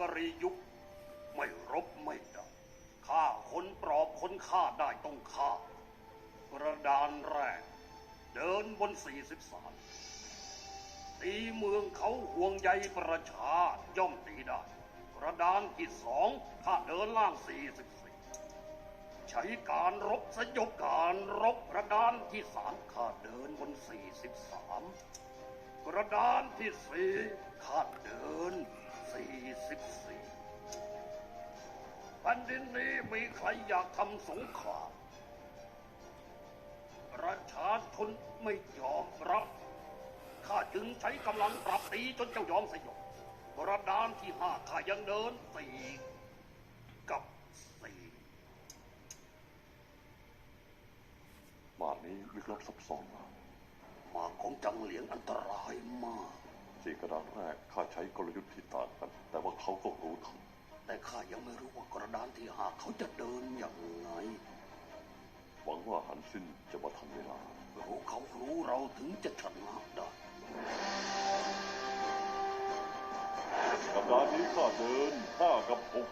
กรียุค ไม่รบไม่ได้ฆ่าคนปลอบคนฆ่าได้ต้องฆ่ากระดานแรก เดินบน43ตีเมืองเขาห่วงใยประชาย่อมตีได้กระดานที่สองข้าเดินล่าง44ใช้การรบสยบการรบกระดานที่สามข้าเดินบน43กระดานที่สี่ข้าเดิน 44แผ่นดินนี้มีใครอยากทำสงครามประชาชนไม่ยอมรับ ข้าจึงใช้กำลังปรับตีจนเจ้ายอมสยบกระดานที่ห้าข้ายังเดินสี่กับสี่บ้านนี้ลึกลับซับซ้อนมากมาของจังเหลียงอันตรายมาก สี่กระดานแรกข้าใช้กลยุทธ์ที่ต่างกัน แต่ว่าเขาก็รู้ทันแต่ข้ายังไม่รู้ว่ากระดานที่ห้าเขาจะเดินอย่างไงหวังว่าหันสิ้นจะมาทันเวลารู้เขารู้เราถึงจะชนะได้กับดานนี้ข้าเดินห้ากับหก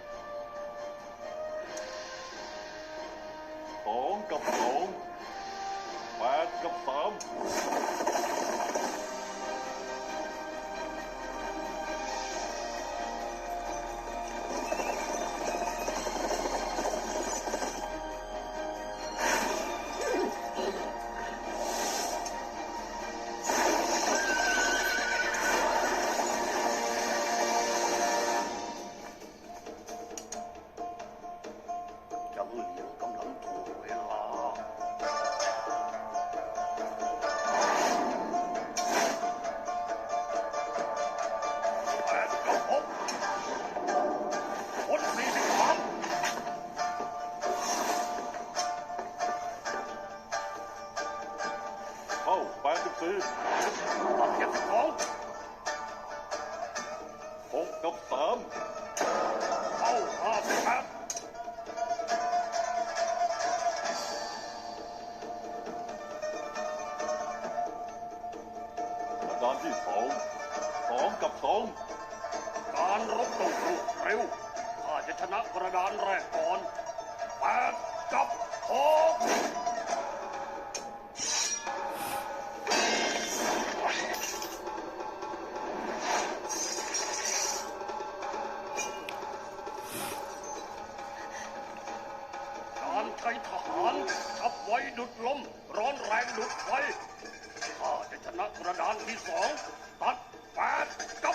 สองกับสองแปดกับสามาแปดสิบสี่ตัดเจ็ดสิบสองหกกับสามเข้าห้าสิบแปดกระดานที่สองสองกับสองการรบต้องรวดเร็วข้าจะชนะกระดานแรกก่อนแปดกับหก ใจทหารขับไวดุดลม ร้อนแรงดุดไฟข้าจะชนะกระดานที่สองตัดแปดก